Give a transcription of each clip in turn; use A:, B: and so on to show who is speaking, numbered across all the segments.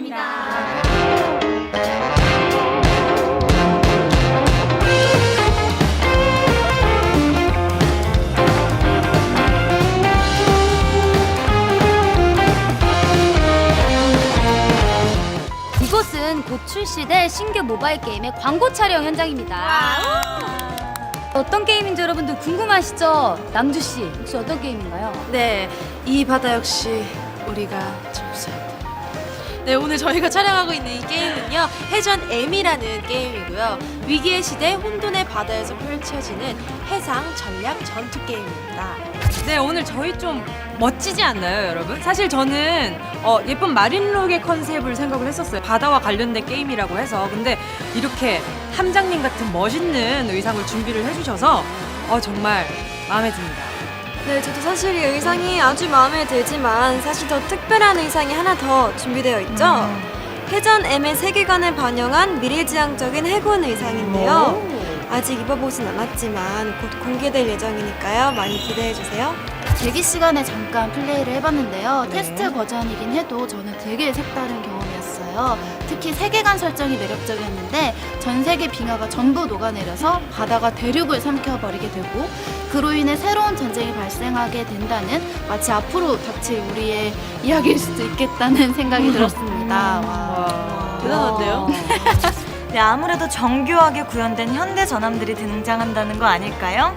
A: 부탁드립니다. 이곳은 곧 출시될 신규 모바일 게임의 광고 촬영 현장입니다. 어떤 게임인지 여러분들 궁금하시죠? 남주 씨 혹시 어떤 게임인가요?
B: 네, 이 바다 역시 우리가 접수한다. 네, 오늘 저희가 촬영하고 있는 이 게임은요, 해전 M이라는 게임이고요. 위기의 시대 혼돈의 바다에서 펼쳐지는 해상 전략 전투 게임입니다.
C: 네, 오늘 저희 좀 멋지지 않나요, 여러분? 사실 저는 어, 예쁜 마린룩의 컨셉을 생각을 했었어요. 바다와 관련된 게임이라고 해서. 근데 이렇게 함장님 같은 멋있는 의상을 준비를 해주셔서 어, 정말 마음에 듭니다.
D: 네, 저도 사실 이 의상이 아주 마음에 들지만 사실 더 특별한 의상이 하나 더 준비되어 있죠.
C: 음.
D: 해전 M의 세계관을 반영한 미래지향적인 해군 의상인데요. 아직 입어보진 않았지만 곧 공개될 예정이니까요. 많이 기대해 주세요.
A: 대기 시간에 잠깐 플레이를 해봤는데요.
C: 네.
A: 테스트 버전이긴 해도 저는 되게 색다른 경험이었어요. 특히 세계관 설정이 매력적이었는데 전 세계 빙하가 전부 녹아내려서 바다가 대륙을 삼켜버리게 되고 그로 인해 새로운 전쟁이 발생하게 된다는 마치 앞으로 닥칠 우리의 이야기일 수도 있겠다는 생각이 들었습니다. 와.
B: 대단한데요?
E: 네, 아무래도 정교하게 구현된 현대 전함들이 등장한다는 거 아닐까요?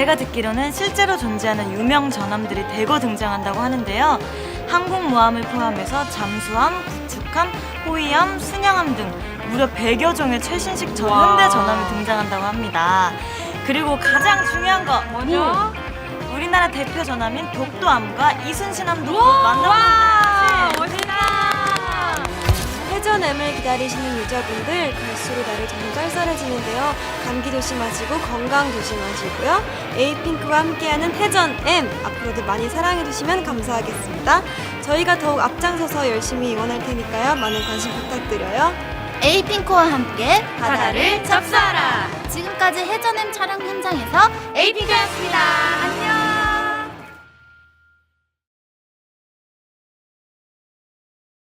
E: 제가 듣기로는 실제로 존재하는 유명 전함들이 대거 등장한다고 하는데요. 항공모함을 포함해서 잠수함, 구축함, 호위함, 순양함 등 무려 100여 종의 최신식 전
C: 와.
E: 현대 전함이 등장한다고 합니다. 그리고 가장 중요한 거
C: 뭐죠?
E: 우리나라 대표 전함인 독도함과 이순신함도 곧 만나보는
C: 멋
D: M을 기다리시는 유저분들 갈수록 날이 좀 쌀쌀해지는데요. 감기 조심하시고 건강 조심하시고요. 에이핑크와 함께하는 M 앞으로도 많이 사랑해 주시면 감사하겠습니다. 저희가 더욱 앞장서서 열심히 응원할 테니까요. 많은 관심 부탁드려요.
A: 에이핑크와 함께 바다를 접수하라. 지금까지 해전엠 촬영 현장에서 에이핑크였습니다. 안녕.